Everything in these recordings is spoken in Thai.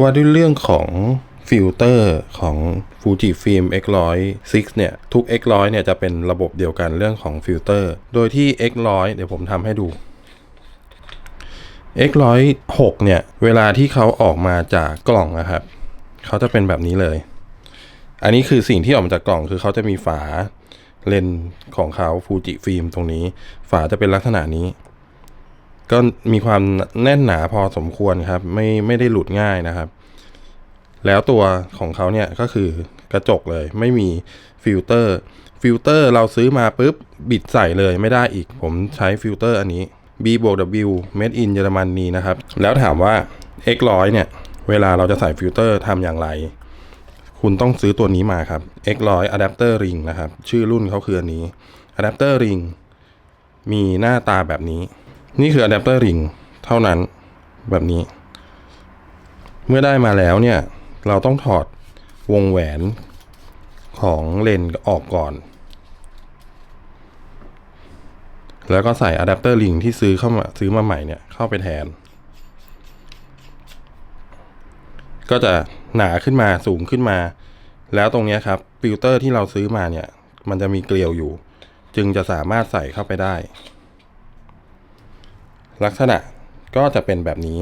ว่าด้วยเรื่องของฟิลเตอร์ของ Fuji Film X100 6 เนี่ย ทุก X100 เนี่ยจะเป็นระบบเดียวกันเรื่องของฟิลเตอร์ โดยที่ X100 เดี๋ยวผมทำให้ดู X106 เนี่ย เวลาที่เขาออกมาจากกล่องนะครับ เขาจะเป็นแบบนี้เลย อันนี้คือสิ่งที่ออกมาจากกล่องคือเขาจะมีฝาเลนของเขาฟูจิฟิล์มตรงนี้ ฝาจะเป็นลักษณะนี้ ก็มีความแน่นหนาพอสมควรครับ ไม่ไม่ได้หลุดง่ายนะครับ แล้วตัวของเขาเนี่ยก็คือกระจกเลยไม่มีฟิลเตอร์ฟิลเตอร์เราซื้อมาปุ๊บ บิดใส่เลยไม่ได้อีก ผมใช้ฟิลเตอร์อันนี้ B บวก W Made in เยอรมนนีนะครับ แล้วถามว่า X100 เนี่ย เวลาเราจะใส่ฟิลเตอร์ทำอย่างไร คุณต้องซื้อตัวนี้มาครับ X100 Adapter Ring นะครับ ชื่อรุ่นเขาคืออันนี้ Adapter Ring มีหน้าตาแบบนี้ นี่คือ Adapter Ring เท่านั้นแบบนี้ เมื่อได้มาแล้วเนี่ย เราต้องถอดวงแหวนของเลนส์ออกก่อน แล้วก็ใส่อะแดปเตอร์ลิงที่ซื้อเข้ามาซื้อมาใหม่เนี่ย เข้าไปแทน ก็จะหนาขึ้นมาสูงขึ้นมา แล้วตรงนี้ครับฟิลเตอร์ที่เราซื้อมาเนี่ย มันจะมีเกลียวอยู่ จึงจะสามารถใส่เข้าไปได้ ลักษณะก็จะเป็นแบบนี้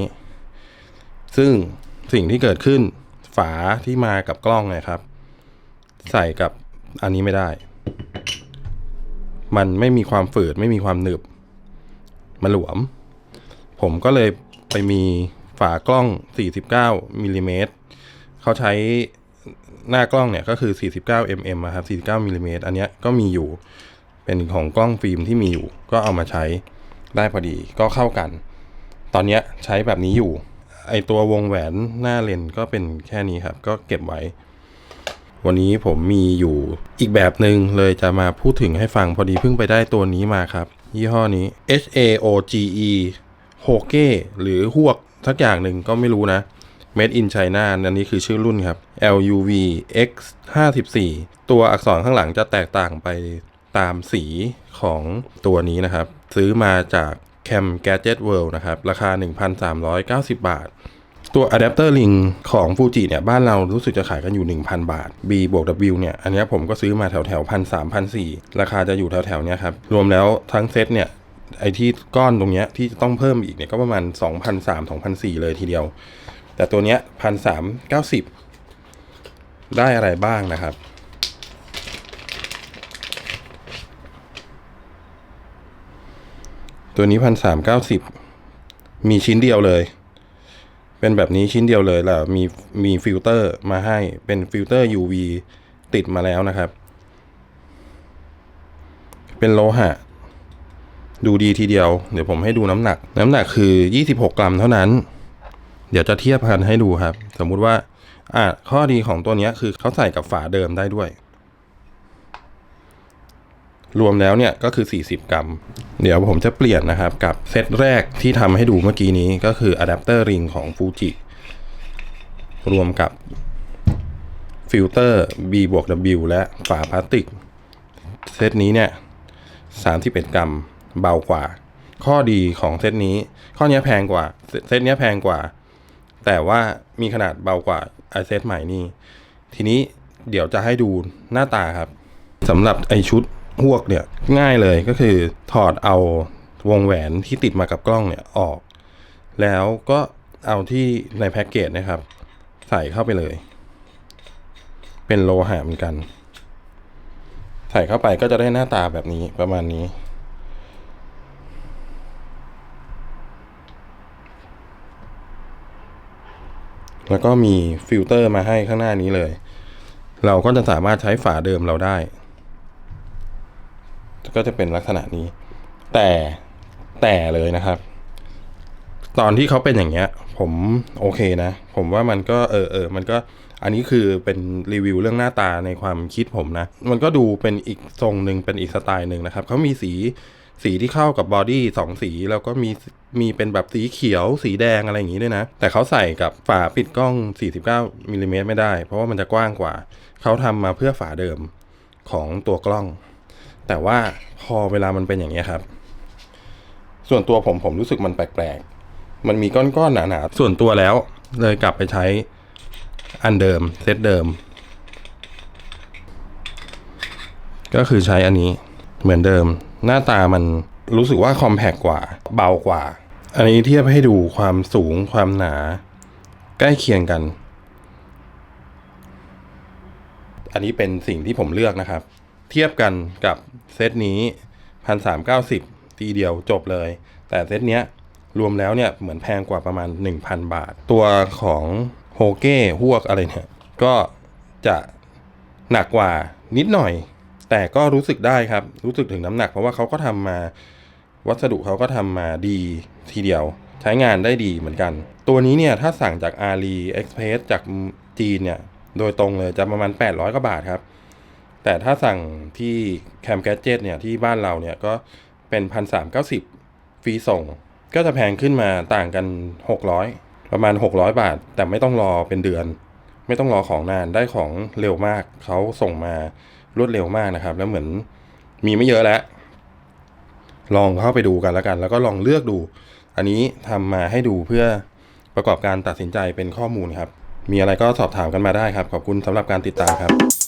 ซึ่งสิ่งที่เกิดขึ้นฝาที่มากับกล้องเนี่ยครับ ใส่กับอันนี้ไม่ได้ มันไม่มีความฝืดไม่มีความหนึบ มันหลวม ผมก็เลยไปมีฝากล้อง 49มิลลิเมตรเขาใช้หน้ากล้องเนี่ยก็คือ 49 mm นะครับ 49มิลลิเมตรอันเนี้ยก็มีอยู่ เป็นของกล้องฟิล์มที่มีอยู่ ก็เอามาใช้ ได้พอดีก็เข้ากัน ตอนนี้ใช้แบบนี้อยู่ ไอตัววงแหวนหน้าเลนก็เป็นแค่นี้ครับ ก็เก็บไว้ วันนี้ผมมีอยู่อีกแบบหนึ่งเลยจะมาพูดถึงให้ฟังพอดีเพิ่งไปได้ตัวนี้มาครับ ยี่ห้อนี้ H A O G E โฮเก้หรือฮวกสักอย่างหนึ่งก็ไม่รู้นะ Made in China อันนี้คือชื่อรุ่นครับ L U V X 54ตัวอักษรข้างหลังจะแตกต่างไป ตามสีของตัวนี้นะครับ ซื้อมาจาก Cam Gadget World นะครับ ราคา 1,390 บาท ตัวอะแดปเตอร์ลิงของฟูจิเนี่ย บ้านเรารู้สึกจะขายกันอยู่ 1,000 บาท B บวก W เนี่ย อันนี้ผมก็ซื้อมาแถวแถวพันสามพันสี่ราคาจะอยู่แถวแถวเนี้ยครับ รวมแล้วทั้งเซตเนี่ยไอที่ก้อนตรงเนี้ยที่จะต้องเพิ่มอีกเนี่ยก็ประมาณ 2,300 2 0 0 เลยทีเดียว แต่ตัวเนี้ยพันสามเก้าสิบได้อะไรบ้างนะครับ ตัวนี้พันสามเก้าสิบมีชิ้นเดียวเลย เป็นแบบนี้ชิ้นเดียวเลยแล้วมีมีฟิลเตอร์มาให้เป็นฟิลเตอร์ UV ติดมาแล้วนะครับ เป็นโลหะ ดูดีทีเดียว เดี๋ยวผมให้ดูน้ำหนัก น้ำหนักคือ 26 กรัมเท่านั้น เดี๋ยวจะเทียบกันให้ดูครับ สมมุติว่าอะข้อดีของตัวนี้คือเขาใส่กับฝาเดิมได้ด้วย รวมแล้วเนี่ยก็คือ 40 กรัม เดี๋ยวผมจะเปลี่ยนนะครับกับเซตแรกที่ทำให้ดูเมื่อกี้นี้ก็คืออะแดปเตอร์ริงของฟูจิรวมกับฟิลเตอร์ B บวก W และฝาพลาสติก เซตนี้เนี่ย 31 กรัมเบากว่า ข้อดีของเซตนี้ ข้อนี้แพงกว่า เซเซตเนี้ยแพงกว่า แต่ว่ามีขนาดเบากว่าไอเซตใหม่นี่ ทีนี้เดี๋ยวจะให้ดูหน้าตาครับสำหรับไอชุด พวกเนี่ยง่ายเลยก็คือถอดเอาวงแหวนที่ติดมากับกล้องเนี่ยออก แล้วก็เอาที่ในแพ็กเกจนะครับ ใส่เข้าไปเลย เป็นโลหะเหมือนกัน ใส่เข้าไปก็จะได้หน้าตาแบบนี้ประมาณนี้ แล้วก็มีฟิลเตอร์มาให้ข้างหน้านี้เลย เราก็จะสามารถใช้ฝาเดิมเราได้ ก็จะเป็นลักษณะนี้ แต่แต่เลยนะครับ ตอนที่เขาเป็นอย่างเงี้ย ผมโอเคนะ ผมว่ามันก็เออเออมันก็อันนี้คือเป็นรีวิวเรื่องหน้าตาในความคิดผมนะ มันก็ดูเป็นอีกทรงหนึ่งเป็นอีกสไตล์หนึ่งนะครับเขามีสีสีที่เข้ากับบอดี้สองสี แล้วก็มีมีเป็นแบบสีเขียวสีแดงอะไรอย่างงี้ด้วยนะ แต่เขาใส่กับฝาปิดกล้อง 49มิลลิเมตรไม่ได้ เพราะว่ามันจะกว้างกว่า เขาทำมาเพื่อฝาเดิมของตัวกล้อง แต่ว่าพอเวลามันเป็นอย่างนี้ครับ ส่วนตัวผมผมรู้สึกมันแปลกๆ มันมีก้อนๆหนาๆ ส่วนตัวแล้ว เลยกลับไปใช้อันเดิมเซตเดิม ก็คือใช้อันนี้เหมือนเดิม หน้าตามันรู้สึกว่าคอมแพกกว่า เบากว่า อันนี้เทียบให้ดูความสูงความหนา ใกล้เคียงกัน อันนี้เป็นสิ่งที่ผมเลือกนะครับ เทียบกันกับเซตนี้พันสามเก้าสิบทีเดียวจบเลย แต่เซตเนี้ยรวมแล้วเนี่ยเหมือนแพงกว่าประมาณ 1,000 บาท ตัวของโฮเก้ฮวกอะไรเนี่ย ก็จะหนักกว่านิดหน่อย แต่ก็รู้สึกได้ครับ รู้สึกถึงน้ำหนักเพราะว่าเขาก็ทำมา วัสดุเขาก็ทำมาดีทีเดียว ใช้งานได้ดีเหมือนกัน ตัวนี้เนี่ยถ้าสั่งจาก Ali Express จากจีนเนี่ย โดยตรงเลยจะประมาณ 800กว่าบาทครับ แต่ถ้าสั่งที่แคมแกจเจตเนี่ยที่บ้านเราเนี่ยก็เป็นพันสามเก้าสิบฟรีส่ง ก็จะแพงขึ้นมาต่างกัน 600 ประมาณ 600 บาท แต่ไม่ต้องรอเป็นเดือน ไม่ต้องรอของนานได้ของเร็วมาก เขาส่งมารวดเร็วมากนะครับ แล้วเหมือนมีไม่เยอะแล้วลองเข้าไปดูกันแล้วกัน แล้วก็ลองเลือกดู อันนี้ทำมาให้ดูเพื่อประกอบการตัดสินใจเป็นข้อมูลครับ มีอะไรก็สอบถามกันมาได้ครับ ขอบคุณสำหรับการติดตามครับ